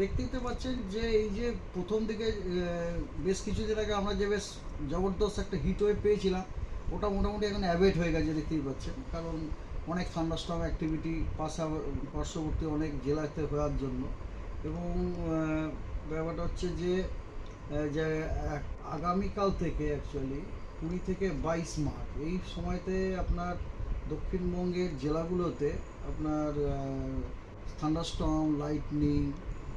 দেখতেই তো পাচ্ছেন যে এই যে প্রথম দিকে বেশ কিছুদিন আগে আমরা যে বেশ জবরদস্ত একটা হিট ওয়েভ পেয়েছিলাম, ওটা মোটামুটি এখন অ্যাভয়েড হয়ে গেছে, দেখতেই পাচ্ছেন। কারণ অনেক থান্ডারস্টর্ম অ্যাক্টিভিটি পাশা পার্শ্ববর্তী অনেক জেলাতে হওয়ার জন্য। এবং ব্যাপারটা হচ্ছে যে যে আগামীকাল থেকে অ্যাকচুয়ালি কুড়ি থেকে বাইশ মার্চ, এই সময়তে আপনার দক্ষিণবঙ্গের জেলাগুলোতে আপনার thunderstorm lightning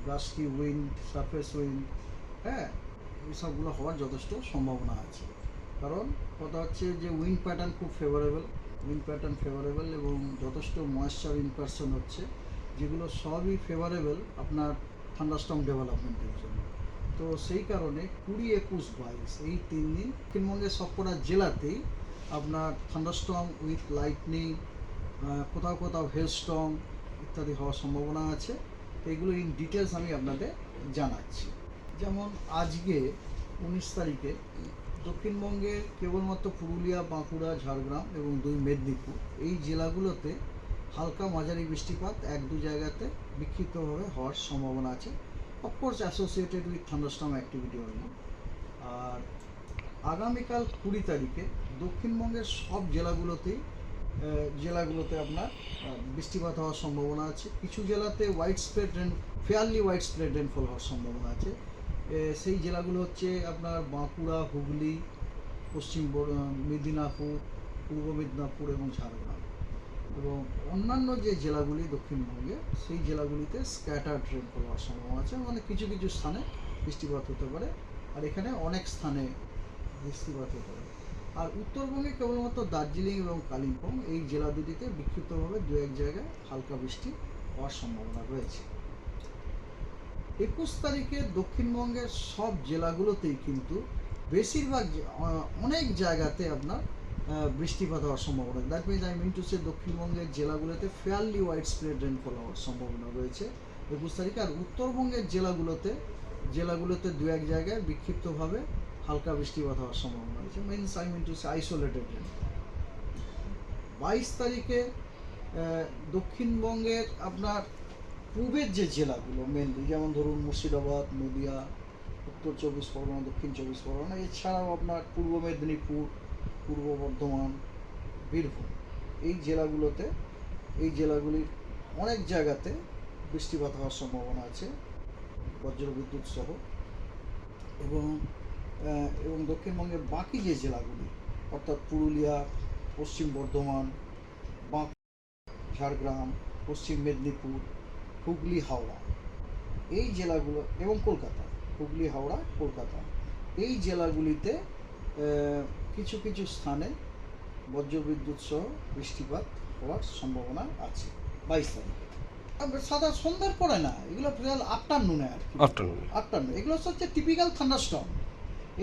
blustery wind surface wind হ্যাঁ এইসবগুলো হওয়ার যথেষ্ট সম্ভাবনা আছে। কারণ কথা হচ্ছে যে উইন্ড প্যাটার্ন খুব ফেভারেবল উইন্ড প্যাটার্ন ফেভারেবল এবং যথেষ্ট ময়েশ্চার ইনকারশন হচ্ছে, যেগুলো সবই ফেভারেবল আপনার থান্ডারস্টর্ম ডেভেলপমেন্টের জন্য। তো সেই কারণে কুড়ি একুশ বাইশ, এই তিন দিন দক্ষিণবঙ্গের সবকটা জেলাতেই আপনার থান্ডারস্টর্ম উইথ লাইটনিং কোথাও কোথাও হেলস্টর্ম ইত্যাদি হওয়ার সম্ভাবনা আছে এগুলো ইন ডিটেলস আমি আপনাদের জানাচ্ছি। যেমন আজকে উনিশ তারিখে দক্ষিণবঙ্গের কেবলমাত্র পুরুলিয়া, বাঁকুড়া, ঝাড়গ্রাম এবং দুই মেদিনীপুর এই জেলাগুলোতে হালকা মাঝারি বৃষ্টিপাত এক দু জায়গাতে বিক্ষিপ্তভাবে হওয়ার সম্ভাবনা আছে। Of course associated with thunderstorm activity only আর আগামীকাল কুড়ি তারিখে দক্ষিণবঙ্গের সব জেলাগুলোতেই জেলাগুলোতে আপনার বৃষ্টিপাত হওয়ার সম্ভাবনা আছে। কিছু জেলাতে widespread rain fairly widespread rainfall হওয়ার সম্ভাবনা আছে। সেই জেলাগুলো হচ্ছে আপনার বাঁকুড়া, হুগলি, পশ্চিম মেদিনীপুর, পূর্ব মেদিনীপুর এবং ঝাড়গ্রাম। এবং অন্যান্য যে জেলাগুলি দক্ষিণবঙ্গে, সেই জেলাগুলিতে স্ক্যাটার্ড রেনফল হওয়ার সম্ভাবনা আছে মানে কিছু কিছু স্থানে বৃষ্টিপাত হতে পারে। আর এখানে অনেক স্থানে বৃষ্টিপাত হতে পারে। আর উত্তরবঙ্গে কেবলমাত্র দার্জিলিং এবং কালিম্পং এই জেলা দুটিতে বিক্ষিপ্তভাবে দু এক জায়গায় হালকা বৃষ্টি হওয়ার সম্ভাবনা রয়েছে। একুশ তারিখে দক্ষিণবঙ্গের সব জেলাগুলোতেই কিন্তু বেশিরভাগ অনেক জায়গাতে আপনার বৃষ্টিপাত হওয়ার সম্ভাবনা that means I mean to say দক্ষিণবঙ্গের জেলাগুলোতে ফেয়ারলি ওয়াইড স্প্রেড রেনফল হওয়ার সম্ভাবনা রয়েছে একুশ তারিখে। আর উত্তরবঙ্গের জেলাগুলোতে জেলাগুলোতে দু এক জায়গায় বিক্ষিপ্তভাবে হালকা বৃষ্টিপাত হওয়ার সম্ভাবনা রয়েছে। Means I mean to say isolated বাইশ তারিখে দক্ষিণবঙ্গের আপনার পূবের যে জেলাগুলো মেনলি যেমন ধরুন মুর্শিদাবাদ, নদিয়া, উত্তর চব্বিশ পরগনা, দক্ষিণ চব্বিশ পরগনা, এছাড়াও আপনার পূর্ব মেদিনীপুর, পূর্ব বর্ধমান, বীরভূম, এই জেলাগুলোতে, এই জেলাগুলির অনেক জায়গাতে বৃষ্টিপাত হওয়ার সম্ভাবনা আছে, বজ্রবিদ্যুৎ সহ। এবং এবং দক্ষিণবঙ্গের বাকি যে জেলাগুলি অর্থাৎ পুরুলিয়া পশ্চিম বর্ধমান বাঁকুড়া ঝাড়গ্রাম পশ্চিম মেদিনীপুর হুগলি হাওড়া এই জেলাগুলো এবং কলকাতা হুগলি হাওড়া কলকাতা এই জেলাগুলিতে কিছু কিছু স্থানে বজ্রবিদ্যুৎ সহ বৃষ্টিপাত হওয়ার সম্ভাবনা আছে বাইশ তারিখে। সাদা সন্ধ্যার পরে না এগুলো আফটারনুনে আর কি। আফটারনুন আফটারনুন এগুলো হচ্ছে টিপিক্যাল থান্ডারস্টর্ম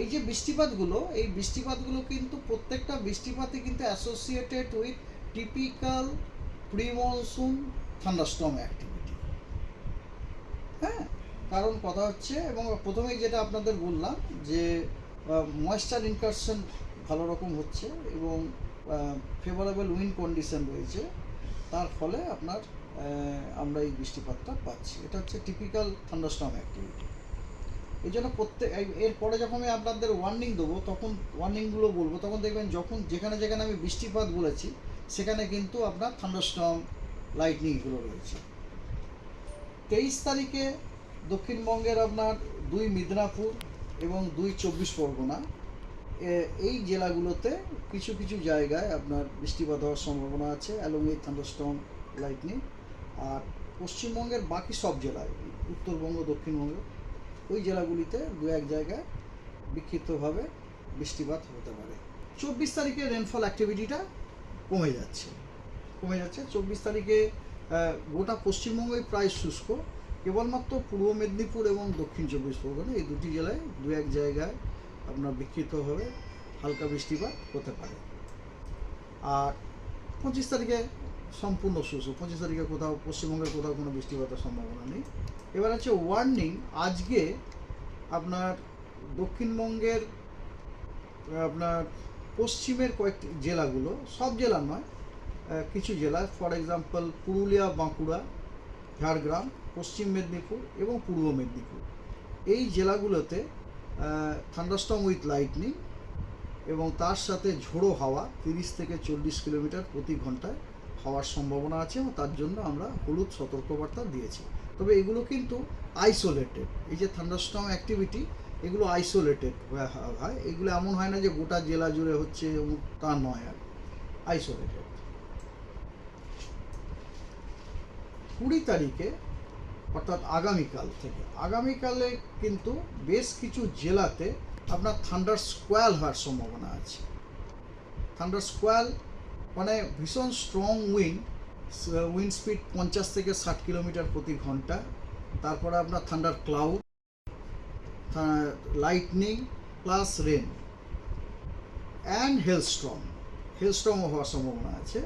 এই যে বৃষ্টিপাতগুলো, এই বৃষ্টিপাতগুলো কিন্তু প্রত্যেকটা বৃষ্টিপাতে কিন্তু associated with typical pre monsoon thunderstorm activity হ্যাঁ কারণ কথা হচ্ছে, এবং প্রথমেই যেটা আপনাদের বললাম যে ময়েশ্চার ইনকারশন ভালো রকম হচ্ছে এবং ফেভারেবল উইন্ড কন্ডিশন রয়েছে। তার ফলে আপনার আমরা এই বৃষ্টিপাতটা পাচ্ছি। এটা হচ্ছে টিপিক্যাল থান্ডারস্টর্ম অ্যাক্টিভিটি এই জন্য প্রত্যেক এই- এরপরে যখন আমি আপনাদের ওয়ার্নিং দেবো, তখন ওয়ার্নিংগুলো বলব। তখন দেখবেন যখন যেখানে যেখানে আমি বৃষ্টিপাত বলেছি, সেখানে কিন্তু আপনার থান্ডারস্টর্ম লাইটনিংগুলো রয়েছে। তেইশ তারিখে দক্ষিণবঙ্গের আপনার দুই মিদনাপুর এবং দুই চব্বিশ পরগনা এই জেলাগুলোতে কিছু কিছু জায়গায় আপনার বৃষ্টিপাত হওয়ার সম্ভাবনা আছে অ্যালং উইথ থান্ডারস্টর্ম লাইটনিং আর পশ্চিমবঙ্গের বাকি সব জেলায়, উত্তরবঙ্গ, দক্ষিণবঙ্গ ওই জেলাগুলিতে দু এক জায়গায় বিক্ষিপ্তভাবে বৃষ্টিপাত হতে পারে। চব্বিশ তারিখে রেনফল অ্যাক্টিভিটিটা কমে যাচ্ছে। কমে যাচ্ছে। চব্বিশ তারিখে গোটা পশ্চিমবঙ্গই প্রায় শুষ্ক। কেবলমাত্র পূর্ব মেদিনীপুর এবং দক্ষিণ চব্বিশ পরগনা এই দুটি জেলায় দু এক জায়গায় আপনার বিক্ষিপ্তভাবে হালকা বৃষ্টিপাত হতে পারে। আর পঁচিশ তারিখে সম্পূর্ণ শুষ্ক পঁচিশ তারিখে কোথাও, পশ্চিমবঙ্গের কোথাও কোনো বৃষ্টিপাতের সম্ভাবনা নেই। এবার হচ্ছে ওয়ার্নিং আজকে আপনার দক্ষিণবঙ্গের, আপনার পশ্চিমের কয়েকটি জেলাগুলো, সব জেলা নয় কিছু জেলা ফর এক্সাম্পল পুরুলিয়া, বাঁকুড়া, ঝাড়গ্রাম, পশ্চিম মেদিনীপুর এবং পূর্ব মেদিনীপুর। এই জেলাগুলোতে থান্ডারস্টম উইথ লাইটনিং এবং তার সাথে ঝোড়ো হাওয়া তিরিশ থেকে চল্লিশ কিলোমিটার প্রতি ঘন্টায় হওয়ার সম্ভাবনা আছে এবং তার জন্য আমরা হলুদ সতর্কবার্তা দিয়েছি। তবে এগুলো কিন্তু আইসোলেটেড এই যে থান্ডারস্টম অ্যাক্টিভিটি এগুলো আইসোলেটেড হয় এগুলো এমন হয় না যে গোটা জেলা জুড়ে হচ্ছে তা নয় আর আইসোলেটেড কুড়ি তারিখে, অর্থাৎ আগামীকাল থেকে, আগামীকালে কিন্তু বেশ কিছু জেলাতে আপনার থান্ডার স্কোয়াল হওয়ার সম্ভাবনা আছে। থান্ডার স্কোয়াল মানে ভীষণ স্ট্রং উইন্ড উইন্ড স্পিড পঞ্চাশ থেকে ষাট কিলোমিটার প্রতি ঘণ্টা। তারপরে আপনার thunder cloud lightning plus rain and hailstorm হেলস্ট্রমও হওয়ার সম্ভাবনা আছে।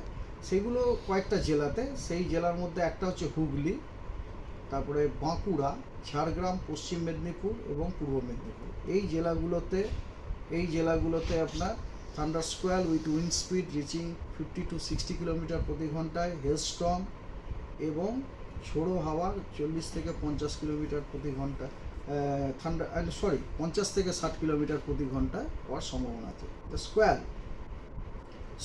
সেগুলো কয়েকটা জেলাতে, সেই জেলার মধ্যে একটা হচ্ছে হুগলি, তারপরে বাঁকুড়া, ঝাড়গ্রাম, পশ্চিম মেদিনীপুর এবং পূর্ব মেদিনীপুর। এই জেলাগুলোতে এই জেলাগুলোতে আপনার thunder squall with wind speed reaching fifty to sixty kilometre প্রতি ঘন্টায় হেলস্টর্ম এবং ঝোড়ো হাওয়া চল্লিশ থেকে পঞ্চাশ কিলোমিটার প্রতি ঘণ্টা ঠান্ডা সরি পঞ্চাশ থেকে ষাট কিলোমিটার প্রতি ঘন্টায় হওয়ার সম্ভাবনা আছে। স্কোয়াল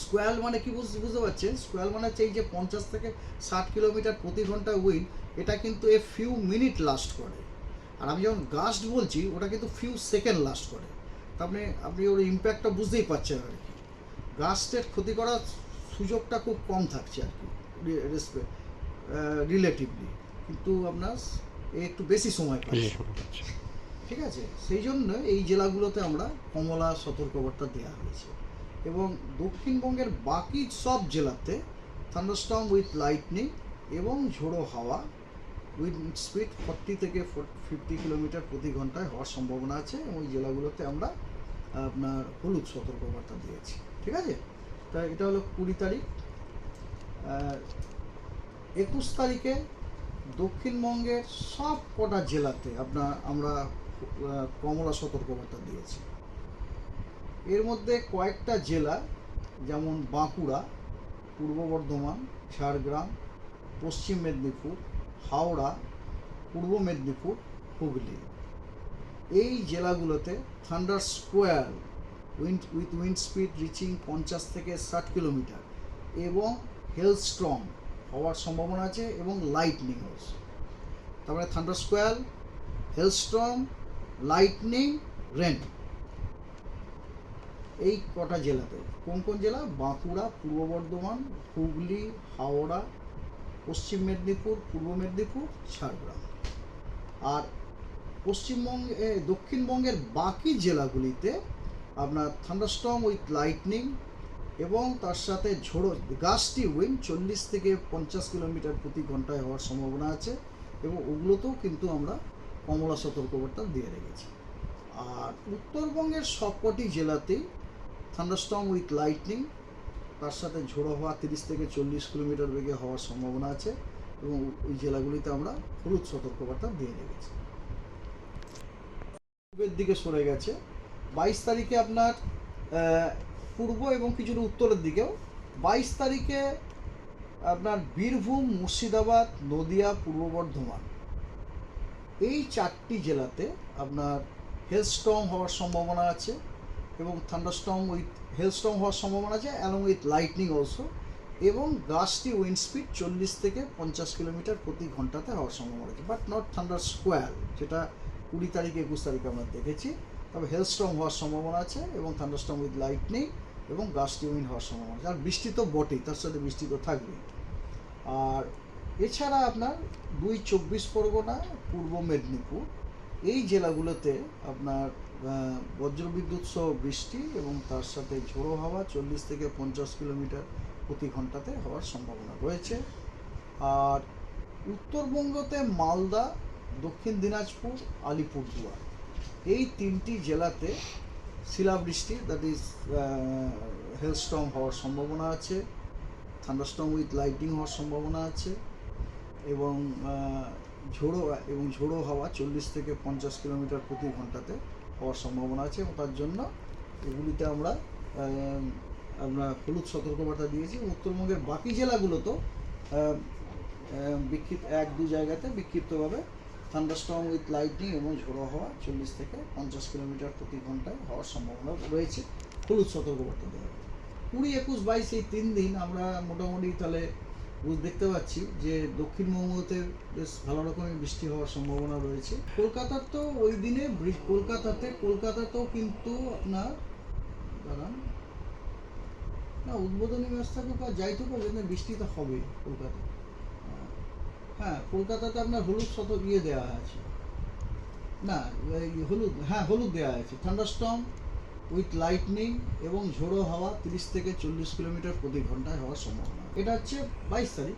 স্কোয়াল মানে কি বুঝতে বুঝতে পারছেন? স্কোয়াল মানে হচ্ছে এই যে পঞ্চাশ থেকে ষাট কিলোমিটার প্রতি ঘণ্টা উইন্ড এটা কিন্তু এ ফিউ মিনিট লাস্ট করে। আর আমি যখন গাস্ট বলছি, ওটা কিন্তু ফিউ সেকেন্ড লাস্ট করে। তার মানে আপনি ওর ইম্প্যাক্টটা বুঝতেই পারছেন আর কি। গাস্টের ক্ষতি করার সুযোগটা খুব কম থাকছে আর কি রেসপেক্ট রিলেটিভলি কিন্তু আপনার একটু বেশি সময় পাচ্ছে। ঠিক আছে? সেই জন্য এই জেলাগুলোতে আমরা কমলা সতর্কবার্তা দেওয়া হয়েছে। এবং দক্ষিণবঙ্গের বাকি সব জেলাতে থান্ডারস্টর্ম উইথ লাইটনিং এবং ঝোড়ো হাওয়া উইথ স্পিড ফর্টি থেকে ফিফটি কিলোমিটার প্রতি ঘন্টায় হওয়ার সম্ভাবনা আছে। এবং ওই জেলাগুলোতে আমরা আপনার হলুদ সতর্কবার্তা দিয়েছি। ঠিক আছে? তা এটা হলো কুড়ি তারিখ। একুশ তারিখে দক্ষিণবঙ্গের সব কটা জেলাতে আপনার আমরা কমলা সতর্কবার্তা দিয়েছি। এর মধ্যে কয়েকটা জেলা, যেমন বাঁকুড়া, পূর্ব বর্ধমান, ঝাড়গ্রাম, পশ্চিম মেদিনীপুর, হাওড়া, পূর্ব মেদিনীপুর, হুগলি। এই জেলাগুলোতে thunder squall wind, with wind speed reaching পঞ্চাশ থেকে ষাট কিলোমিটার এবং হেলস্ট্রং হওয়ার সম্ভাবনা আছে এবং লাইটনিং অলসো তারপরে thunder squall hailstorm lightning, rain. এই কটা জেলাতে কোন কোন জেলা? বাঁকুড়া, পূর্ব বর্ধমান, হুগলি, হাওড়া, পশ্চিম মেদিনীপুর, পূর্ব মেদিনীপুর, ঝাড়গ্রাম। আর পশ্চিমবঙ্গে, দক্ষিণবঙ্গের বাকি জেলাগুলিতে আপনার থান্ডারস্টর্ম উইথ লাইটনিং এবং তার সাথে ঝোড়ো গাছটি উইন চল্লিশ থেকে পঞ্চাশ কিলোমিটার প্রতি ঘন্টায় হওয়ার সম্ভাবনা আছে এবং ওগুলোতেও কিন্তু আমরা কমলা সতর্কবার্তা দিয়ে রেখেছি। আর উত্তরবঙ্গের সবকটি জেলাতেই থান্ডারস্টর্ম উইথ লাইটনিং তার সাথে ঝোড়ো হওয়া তিরিশ থেকে চল্লিশ কিলোমিটার বেগে হওয়ার সম্ভাবনা আছে এবং ওই জেলাগুলিতে আমরা হলুদ সতর্কবার্তা দিয়ে রেখেছি। পূর্বের দিকে সরে গেছে। বাইশ তারিখে আপনার পূর্ব এবং কিছুটা উত্তরের দিকেও। বাইশ তারিখে আপনার বীরভূম, মুর্শিদাবাদ, নদিয়া, পূর্ব বর্ধমান। এই চারটি জেলাতে আপনার হেলস্টর্ম হওয়ার সম্ভাবনা আছে এবং থান্ডারস্টর্ম উইথ হেলস্টর্ম হওয়ার সম্ভাবনা আছে অ্যালং উইথ লাইটনিং অলসো এবং গাছটি উইন্ড স্পিড চল্লিশ থেকে পঞ্চাশ কিলোমিটার প্রতি ঘন্টাতে হওয়ার সম্ভাবনা আছে বাট নট থান্ডার স্কোয়ার যেটা কুড়ি তারিখ, একুশ তারিখ আমরা দেখেছি। তবে হেলস্টর্ম হওয়ার সম্ভাবনা আছে এবং থান্ডারস্টর্ম উইথ লাইট নেই এবং গাছটি উইন্ড হওয়ার সম্ভাবনা আছে। আর বৃষ্টি তো বটেই, তার সাথে বৃষ্টি তো থাকবেই। আর এছাড়া আপনার দুই চব্বিশ পরগনা, পূর্ব মেদিনীপুর, এই জেলাগুলোতে আপনার বজ্রবিদ্যুৎ সহ বৃষ্টি এবং তার সাথে ঝোড়ো হাওয়া চল্লিশ থেকে পঞ্চাশ কিলোমিটার প্রতি ঘন্টাতে হওয়ার সম্ভাবনা রয়েছে। আর উত্তরবঙ্গতে মালদা দক্ষিণ দিনাজপুর আলিপুরদুয়ার। এই তিনটি জেলাতে শিলাবৃষ্টি দ্যাট ইজ হেলস্টর্ম হওয়ার সম্ভাবনা আছে থান্ডারস্টর্ম উইথ লাইটিং হওয়ার সম্ভাবনা আছে এবং ঝোড়ো এবং ঝোড়ো হাওয়া চল্লিশ থেকে পঞ্চাশ কিলোমিটার প্রতি ঘন্টাতে হওয়ার সম্ভাবনা আছে এবং তার জন্য এগুলিতে আমরা আমরা হলুদ সতর্কবার্তা দিয়েছি উত্তরবঙ্গের বাকি জেলাগুলোতেও আহ, বিক্ষিপ্ত এক দু জায়গাতে বিক্ষিপ্তভাবে থান্ডারস্টর্ম উইথ লাইটনিং এবং ঝোড়ো হওয়া চল্লিশ থেকে পঞ্চাশ কিলোমিটার প্রতি ঘন্টায় হওয়ার সম্ভাবনা রয়েছে। হলুদ সতর্কবার্তা দেওয়া। কুড়ি একুশ বাইশ এই তিন দিন আমরা মোটামুটি তাহলে দেখতে পাচ্ছি যে দক্ষিণ দক্ষিণবঙ্গতে বেশ ভালো রকমের বৃষ্টি হওয়ার সম্ভাবনা রয়েছে। কলকাতার তো ওই দিনে কলকাতাতে কলকাতাতেও কিন্তু আপনার, দাঁড়ান। না, উদ্বোধনী ম্যাচ থাকুক আর যাই থাকুক বৃষ্টি তো হবে কলকাতায়। হ্যাঁ কলকাতাতে আপনার হলুদ শত ইয়ে দেওয়া আছে। না, এই হলুদ হ্যাঁ হলুদ দেওয়া আছে। থান্ডারস্টম উইথ লাইটনিং এবং ঝোড়ো হাওয়া তিরিশ থেকে চল্লিশ কিলোমিটার প্রতি ঘন্টায় হওয়ার সম্ভাবনা। এটা হচ্ছে বাইশ তারিখ।